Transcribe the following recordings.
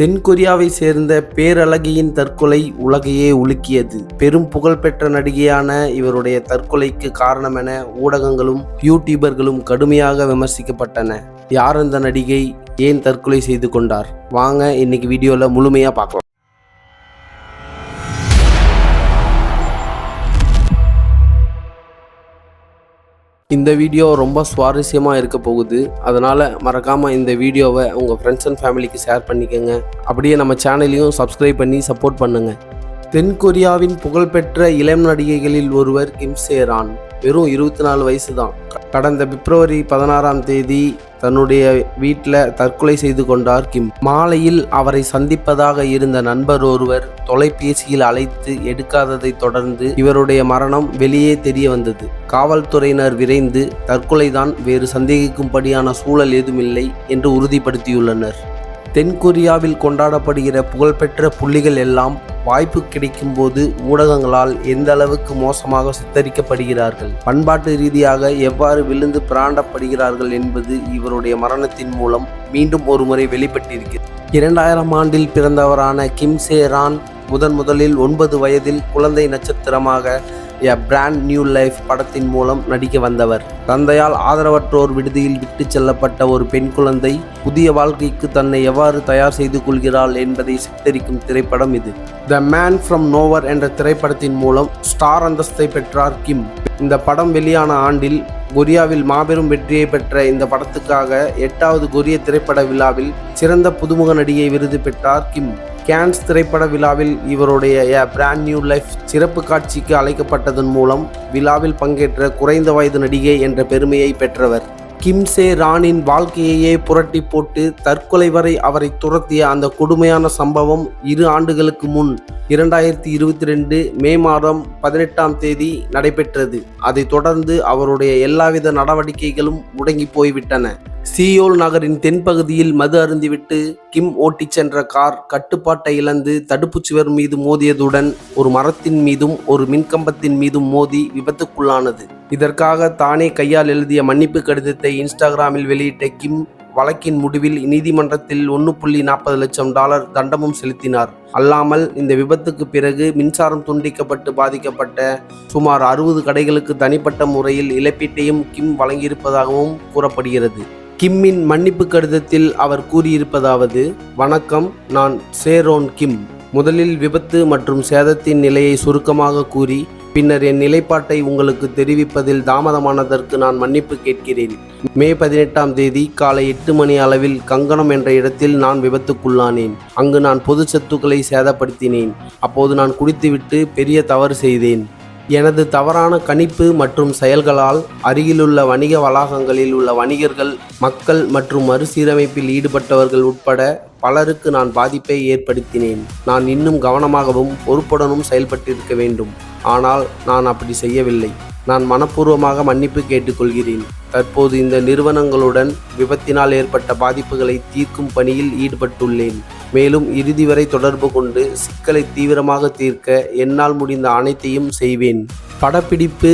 தென்கொரியாவை சேர்ந்த பேரழகியின் தற்கொலை உலகையே உலுக்கியது. பெரும் புகழ்பெற்ற நடிகையான இவருடைய தற்கொலைக்கு காரணம் என ஊடகங்களும் யூடியூபர்களும் கடுமையாக விமர்சிக்கப்பட்டன. யார் அந்த நடிகை? ஏன் தற்கொலை செய்து கொண்டார்? வாங்க இன்னைக்கு வீடியோவில் முழுமையாக பார்க்கலாம். இந்த வீடியோ ரொம்ப சுவாரஸ்யமாக இருக்க போகுது. அதனால் மறக்காமல் இந்த வீடியோவை உங்கள் ஃப்ரெண்ட்ஸ் அண்ட் ஃபேமிலிக்கு ஷேர் பண்ணிக்கோங்க. அப்படியே நம்ம சேனலையும் சப்ஸ்கிரைப் பண்ணி சப்போர்ட் பண்ணுங்கள் தென்கொரியாவின் புகழ்பெற்ற இளம் நடிகைகளில் ஒருவர் கிம் சேரான். வெறும் இருபத்தி நாலு வயசு தான் கடந்த பிப்ரவரி பதினாறாம் தேதி தன்னுடைய வீட்டில் தற்கொலை செய்து கொண்டார் கிம். மாலையில் அவரை சந்திப்பதாக இருந்த நண்பர் ஒருவர் தொலைபேசியில் அழைத்து எடுக்காததை தொடர்ந்து இவருடைய மரணம் வெளியே தெரிய வந்தது. காவல்துறையினர் விரைந்து தற்கொலைதான் வேறு சந்தேகிக்கும்படியான சூழல் ஏதுமில்லை என்று உறுதிப்படுத்தியுள்ளனர். தென்கொரியாவில் கொண்டாடப்படுகிற புகழ்பெற்ற புள்ளிகள் எல்லாம் வாய்ப்பு கிடைக்கும்போது ஊடகங்களால் எந்த அளவுக்கு மோசமாக சித்தரிக்கப்படுகிறார்கள்? பண்பாட்டு ரீதியாக எவ்வாறு விழுந்து பிராண்டப்படுகிறார்கள் என்பது இவருடைய மரணத்தின் மூலம் மீண்டும் ஒருமுறை வெளிப்பட்டிருக்கிறது. இரண்டாயிரம் ஆண்டில் பிறந்தவரான கிம் ரான் முதன் முதலில் ஒன்பது வயதில் குழந்தை நட்சத்திரமாக எ பிராண்ட் நியூ லைஃப் படத்தின் மூலம் நடிக்க வந்தவர். தந்தையால் ஆதரவற்றோர் விடுதியில் விட்டு செல்லப்பட்ட ஒரு பெண் குழந்தை புதிய வாழ்க்கைக்கு தன்னை எவ்வாறு தயார் செய்து கொள்கிறாள் என்பதை சித்தரிக்கும் திரைப்படம் இது. த மேன் ஃப்ரம் நோவர் என்ற திரைப்படத்தின் மூலம் ஸ்டார் அந்தஸ்தை பெற்றார் கிம். இந்த படம் வெளியான ஆண்டில் கொரியாவில் மாபெரும் வெற்றியை பெற்ற இந்த படத்துக்காக எட்டாவது கொரிய திரைப்பட விழாவில் சிறந்த புதுமுக நடிகை விருது பெற்றார் கிம். கேன்ஸ் திரைப்பட விழாவில் இவருடைய எ பிராண்ட் நியூ லைஃப் சிறப்பு காட்சிக்கு அழைக்கப்பட்டதன் மூலம் விழாவில் பங்கேற்ற குறைந்த வயது நடிகை என்ற பெருமையை பெற்றவர். கிம்சே ராணின் வாழ்க்கையையே புரட்டி போட்டு தற்கொலை வரை அவரை துரத்திய அந்த கொடுமையான சம்பவம் இரு ஆண்டுகளுக்கு முன் இரண்டாயிரத்தி இருபத்தி ரெண்டு மே மாதம் பதினெட்டாம் தேதி நடைபெற்றது. அதைத் தொடர்ந்து அவருடைய எல்லாவித நடவடிக்கைகளும் முடங்கி போய்விட்டன. சியோல் நகரின் தென்பகுதியில் மது அருந்திவிட்டு கிம் ஓட்டிச் சென்ற கார் கட்டுப்பாட்டை இழந்து தடுப்புச் சுவர் மீது மோதியதுடன் ஒரு மரத்தின் மீதும் ஒரு மின்கம்பத்தின் மீதும் மோதி விபத்துக்குள்ளானது. இதற்காக தானே கையால் எழுதிய மன்னிப்பு கடிதத்தை இன்ஸ்டாகிராமில் வெளியிட்ட கிம் வழக்கின் முடிவில் நீதிமன்றத்தில் ஒன்று புள்ளி நாற்பது லட்சம் டாலர் தண்டமும் செலுத்தினார். அல்லாமல் இந்த விபத்துக்கு பிறகு மின்சாரம் துண்டிக்கப்பட்டு பாதிக்கப்பட்ட சுமார் அறுபது கடைகளுக்கு தனிப்பட்ட முறையில் இழப்பீட்டையும் கிம் வழங்கியிருப்பதாகவும் கூறப்படுகிறது. கிம்மின் மன்னிப்பு கடிதத்தில் அவர் கூறியிருப்பதாவது வணக்கம் நான் சேரோன் கிம். முதலில் விபத்து மற்றும் சேதத்தின் நிலையை சுருக்கமாக கூறி பின்னர் என் நிலைப்பாட்டை உங்களுக்கு தெரிவிப்பதில் தாமதமானதற்கு நான் மன்னிப்பு கேட்கிறேன். மே பதினெட்டாம் தேதி காலை எட்டு மணி அளவில் கங்கணம் என்ற இடத்தில் நான் விபத்துக்குள்ளானேன். அங்கு நான் பொது சொத்துக்களை சேதப்படுத்தினேன். அப்போது நான் குடித்துவிட்டு பெரிய தவறு செய்தேன். எனது தவறான கணிப்பு மற்றும் செயல்களால் அருகிலுள்ள வணிக வளாகங்களில் உள்ள வணிகர்கள் மக்கள் மற்றும் மறுசீரமைப்பில் ஈடுபட்டவர்கள் உட்பட பலருக்கு நான் பாதிப்பை ஏற்படுத்தினேன். நான் இன்னும் கவனமாகவும் பொறுப்புடனும் செயல்பட்டிருக்க வேண்டும். ஆனால் நான் அப்படி செய்யவில்லை. நான் மனப்பூர்வமாக மன்னிப்பு கேட்டுக்கொள்கிறேன். தற்போது இந்த நிறுவனங்களுடன் விபத்தினால் ஏற்பட்ட பாதிப்புகளை தீர்க்கும் பணியில் ஈடுபட்டுள்ளேன். மேலும் இறுதி வரை தொடர்பு கொண்டு சிக்கலை தீவிரமாக தீர்க்க என்னால் முடிந்த அனைத்தையும் செய்வேன். படப்பிடிப்பு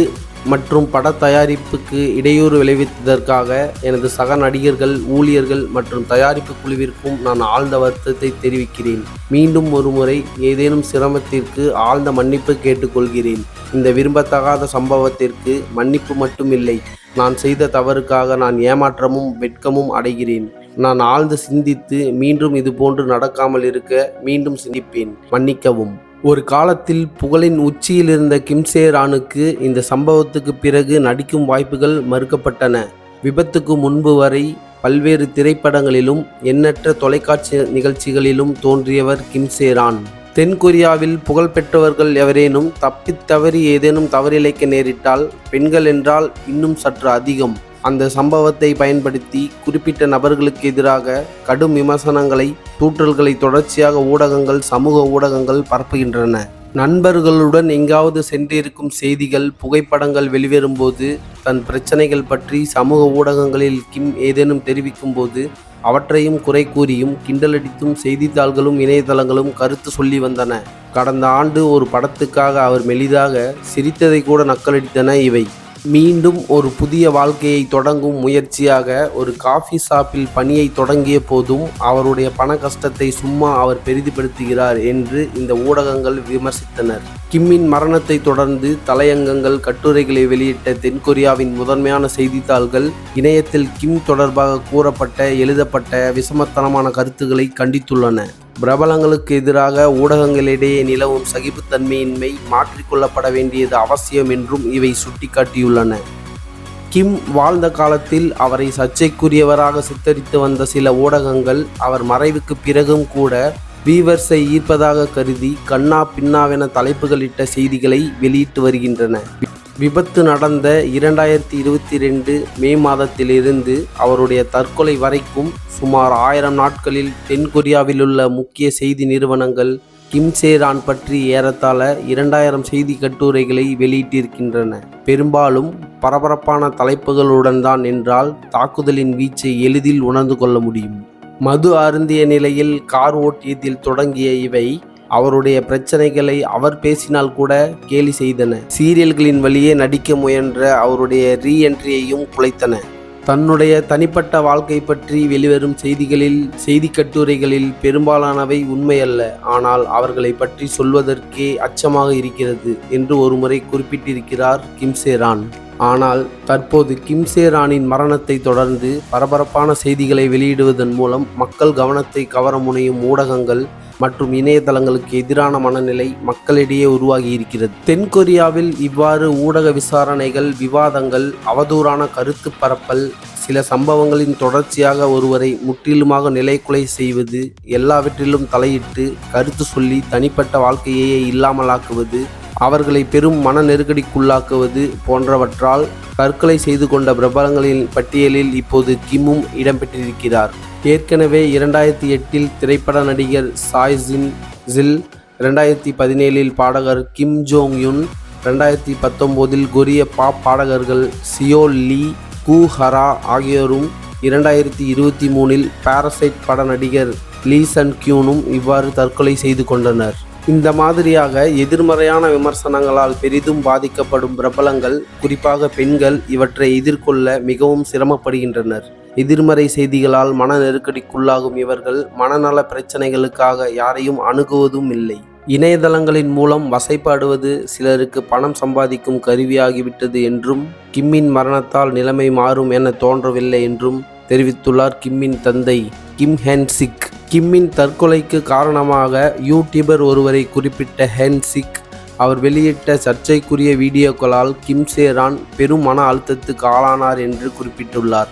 மற்றும் பட தயாரிப்புக்கு இடையூறு விளைவித்ததற்காக எனது சக நடிகர்கள் ஊழியர்கள் மற்றும் தயாரிப்பு குழுவிற்கும் நான் ஆழ்ந்த வருத்தத்தை தெரிவிக்கிறேன். மீண்டும் ஒருமுறை ஏதேனும் சிரமத்திற்கு ஆழ்ந்த மன்னிப்பு கேட்டுக்கொள்கிறேன். இந்த விரும்பத்தகாத சம்பவத்திற்கு மன்னிப்பு மட்டுமில்லை. நான் செய்த தவறுக்காக நான் ஏமாற்றமும் வெட்கமும் அடைகிறேன். நான் ஆழ்ந்து சிந்தித்து மீண்டும் இது போன்று நடக்காமல் இருக்க மீண்டும் சிந்திப்பேன். மன்னிக்கவும். ஒரு காலத்தில் புகழின் உச்சியில் இருந்த கிம்சேரானுக்கு இந்த சம்பவத்துக்கு பிறகு நடிக்கும் வாய்ப்புகள் மறுக்கப்பட்டன. விபத்துக்கு முன்பு வரை பல்வேறு திரைப்படங்களிலும் எண்ணற்ற தொலைக்காட்சி நிகழ்ச்சிகளிலும் தோன்றியவர் கிம்சே ரான். தென்கொரியாவில் புகழ்பெற்றவர்கள் எவரேனும் தப்பித் தவறி ஏதேனும் தவறிழைக்க நேரிட்டால் பெண்கள் என்றால் இன்னும் சற்று அதிகம். அந்த சம்பவத்தை பயன்படுத்தி குறிப்பிட்ட நபர்களுக்கு எதிராக கடும் விமர்சனங்களை தூற்றல்களை தொடர்ச்சியாக ஊடகங்கள் சமூக ஊடகங்கள் பரப்புகின்றன. நண்பர்களுடன் எங்காவது சென்றிருக்கும் செய்திகள் புகைப்படங்கள் வெளிவரும்போது தன் பிரச்சனைகள் பற்றி சமூக ஊடகங்களில் கிம் ஏதேனும் தெரிவிக்கும் போது அவற்றையும் குறை கூறியும் கிண்டலடித்தும் செய்தித்தாள்களும் இணையதளங்களும் கருத்து சொல்லி வந்தன. கடந்த ஆண்டு ஒரு படத்துக்காக அவர் மெலிதாக சிரித்ததை கூட நக்கலடித்தன இவை. மீண்டும் ஒரு புதிய வாழ்க்கையை தொடங்கும் முயற்சியாக ஒரு காஃபி ஷாப்பில் பணியை தொடங்கிய போதும் அவருடைய பண கஷ்டத்தை சும்மா அவர் பெரிதுபடுத்துகிறார் என்று இந்த ஊடகங்கள் விமர்சித்தனர். கிம்மின் மரணத்தை தொடர்ந்து தலையங்கங்கள் கட்டுரைகளை வெளியிட்ட தென்கொரியாவின் முதன்மையான செய்தித்தாள்கள் இணையத்தில் கிம் தொடர்பாக கூறப்பட்ட எழுதப்பட்ட விஷமத்தனமான கருத்துக்களை கண்டித்துள்ளன. பிரபலங்களுக்கு எதிராக ஊடகங்களிடையே நிலவும் சகிப்புத்தன்மையின்மை மாற்றிக்கொள்ளப்பட வேண்டியது அவசியம் என்றும் இவை சுட்டிக்காட்டியுள்ளன. கிம் வாழ்ந்த காலத்தில் அவரை சர்ச்சைக்குரியவராக சித்தரித்து வந்த சில ஊடகங்கள் அவர் மறைவுக்கு பிறகும் கூட வீவர்ஸை ஈர்ப்பதாக கருதி கண்ணா பின்னாவென தலைப்புகளிட்ட செய்திகளை வெளியிட்டு வருகின்றன. விபத்து நடந்த இரண்டாயிரத்தி இருபத்தி ரெண்டு மே மாதத்திலிருந்து அவருடைய தற்கொலை வரைக்கும் சுமார் ஆயிரம் நாட்களில் தென்கொரியாவிலுள்ள முக்கிய செய்தி நிறுவனங்கள் கிம் சேரான் பற்றி ஏறத்தாழ இரண்டாயிரம் செய்தி கட்டுரைகளை வெளியிட்டிருக்கின்றன. பெரும்பாலும் பரபரப்பான தலைப்புகளுடன் தான் என்றால் தாக்குதலின் வீச்சை எளிதில் உணர்ந்து கொள்ள முடியும். மது அருந்திய நிலையில் கார் ஓட்டியதில் தொடங்கிய இவை அவருடைய பிரச்சனைகளை அவர் பேசினால் கூட கேலி செய்தன. சீரியல்களின் வழியே நடிக்க முயன்ற அவருடைய ரீஎன்ட்ரியையும் குலைத்தன. தன்னுடைய தனிப்பட்ட வாழ்க்கை பற்றி வெளிவரும் செய்திகளில் செய்தி கட்டுரைகளில் பெரும்பாலானவை உண்மையல்ல. ஆனால் அவர்களை பற்றி சொல்வதற்கே அச்சமாக இருக்கிறது என்று ஒருமுறை குறிப்பிட்டிருக்கிறார் கிம்சேரான் ஆனால் தற்போது கிம்சேரானின் மரணத்தை தொடர்ந்து பரபரப்பான செய்திகளை வெளியிடுவதன் மூலம் மக்கள் கவனத்தை கவர முனையும் ஊடகங்கள் மற்றும் இணையதளங்களுக்கு எதிரான மனநிலை மக்களிடையே உருவாகி இருக்கிறது. தென்கொரியாவில் இவ்வாறு ஊடக விசாரணைகள் விவாதங்கள் அவதூறான கருத்து பரப்பல் சில சம்பவங்களின் தொடர்ச்சியாக ஒருவரை முற்றிலுமாக நிலைக்குலை செய்வது எல்லாவற்றிலும் தலையிட்டு கருத்து சொல்லி தனிப்பட்ட வாழ்க்கையே இல்லாமலாக்குவது அவர்களை பெரும் மன நெருக்கடிக்குள்ளாக்குவது போன்றவற்றால் தற்கொலை செய்து கொண்ட பிரபலங்களின் பட்டியலில் இப்போது கிம்மும் இடம்பெற்றிருக்கிறார். ஏற்கனவே இரண்டாயிரத்தி எட்டில் திரைப்பட நடிகர் சாய்ஜின் ஜில் ரெண்டாயிரத்தி பதினேழில் பாடகர் கிம் ஜோங் யுன் ரெண்டாயிரத்தி பத்தொம்போதில் கொரிய பாப் பாடகர்கள் சியோ லீ கூ ஹரா ஆகியோரும் இரண்டாயிரத்தி இருபத்தி மூணில் பாரசைட் பட நடிகர் லீ சன் கியூனும் இவ்வாறு தற்கொலை செய்து கொண்டனர். இந்த மாதிரியாக எதிர்மறையான விமர்சனங்களால் பெரிதும் பாதிக்கப்படும் பிரபலங்கள் குறிப்பாக பெண்கள் இவற்றை எதிர்கொள்ள மிகவும் சிரமப்படுகின்றனர். எதிர்மறை செய்திகளால் மன நெருக்கடிக்குள்ளாகும் இவர்கள் மனநல பிரச்சனைகளுக்காக யாரையும் அணுகுவதும் இல்லை. இணையதளங்களின் மூலம் வசைப்பாடுவது சிலருக்கு பணம் சம்பாதிக்கும் கருவியாகிவிட்டது என்றும் கிம்மின் மரணத்தால் நிலைமை மாறும் என தோன்றவில்லை என்றும் தெரிவித்துள்ளார் கிம்மின் தந்தை கிம் ஹென்சிக். கிம்மின் தற்கொலைக்கு காரணமாக யூடியூபர் ஒருவரை குறிப்பிட்ட ஹென்சிக். அவர் வெளியிட்ட சர்ச்சைக்குரிய வீடியோக்களால் கிம் சேரான் பெரும் மன அழுத்தத்துக்கு ஆளானார் என்று குறிப்பிட்டுள்ளார்.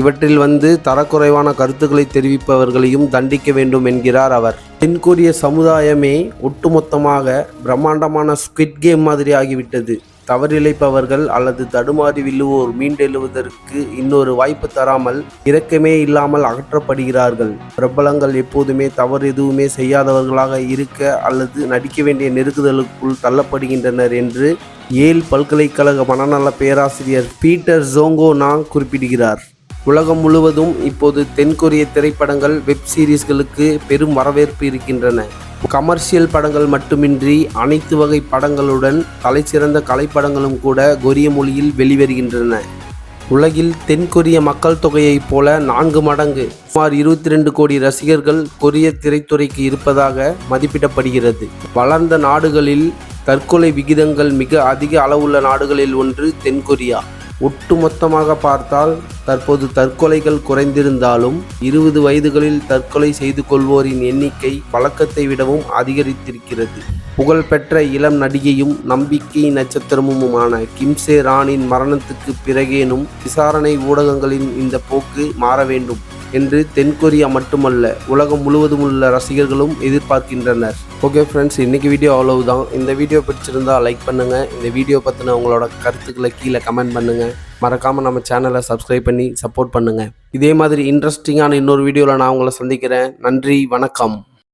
இவற்றில் வந்து தரக்குறைவான கருத்துக்களை தெரிவிப்பவர்களையும் தண்டிக்க வேண்டும் என்கிறார் அவர். தென்கொரிய சமுதாயமே ஒட்டுமொத்தமாக பிரம்மாண்டமான ஸ்குவிட் கேம் மாதிரி ஆகிவிட்டது. தவறிழைப்பவர்கள் அல்லது தடுமாறி விழுவோர் மீண்டெழுவதற்கு இன்னொரு வாய்ப்பு தராமல் இரக்கமே இல்லாமல் அகற்றப்படுகிறார்கள். பிரபலங்கள் எப்போதுமே தவறு எதுவுமே செய்யாதவர்களாக இருக்க அல்லது நடிக்க வேண்டிய நெருக்குதலுக்குள் தள்ளப்படுகின்றனர் என்று ஏல் பல்கலைக்கழக மனநல பேராசிரியர் பீட்டர் ஜோங்கோ நாங் குறிப்பிடுகிறார். உலகம் முழுவதும் இப்போது தென்கொரிய திரைப்படங்கள் வெப் சீரிஸ்களுக்கு பெரும் வரவேற்பு இருக்கின்றன. கமர்ஷியல் படங்கள் மட்டுமின்றி அனைத்து வகை படங்களுடன் தலைசிறந்த கலைப்படங்களும் கூட கொரிய மொழியில் வெளிவருகின்றன. உலகில் தென்கொரிய மக்கள் தொகையைப் போல நான்கு மடங்கு சுமார் இருபத்தி ரெண்டு கோடி ரசிகர்கள் கொரிய திரைத்துறைக்கு இருப்பதாக மதிப்பிடப்படுகிறது. வளர்ந்த நாடுகளில் தற்கொலை விகிதங்கள் மிக அதிக அளவுள்ள நாடுகளில் ஒன்று தென்கொரியா. ஒட்டுமொத்தமாக பார்த்தால் தற்போது தற்கொலைகள் குறைந்திருந்தாலும் இருபது வயதுகளில் தற்கொலை செய்து கொள்வோரின் எண்ணிக்கை பழக்கத்தை விடவும் அதிகரித்திருக்கிறது. புகழ்பெற்ற இளம் நடிகையும் நம்பிக்கை நட்சத்திரமுமான கிம்சே ராணின் மரணத்துக்கு பிறகேனும் விசாரணை ஊடகங்களின் இந்த போக்கு மாற வேண்டும். என்று தென்கொரியா மட்டுமல்ல உலகம் முழுவதும் உள்ள ரசிகர்களும் எதிர்பார்க்கின்றனர். ஓகே ஃப்ரெண்ட்ஸ் இன்றைக்கி வீடியோ அவ்வளவுதான். இந்த வீடியோ பிடிச்சிருந்தா லைக் பண்ணுங்கள் இந்த வீடியோ பற்றின உங்களோட கருத்துக்களை கீழே கமெண்ட் பண்ணுங்கள் மறக்காமல் நம்ம சேனலை சப்ஸ்கிரைப் பண்ணி சப்போர்ட் பண்ணுங்கள் இதே மாதிரி இன்ட்ரெஸ்டிங்கான இன்னொரு வீடியோவில் நான் உங்களை சந்திக்கிறேன். நன்றி வணக்கம்.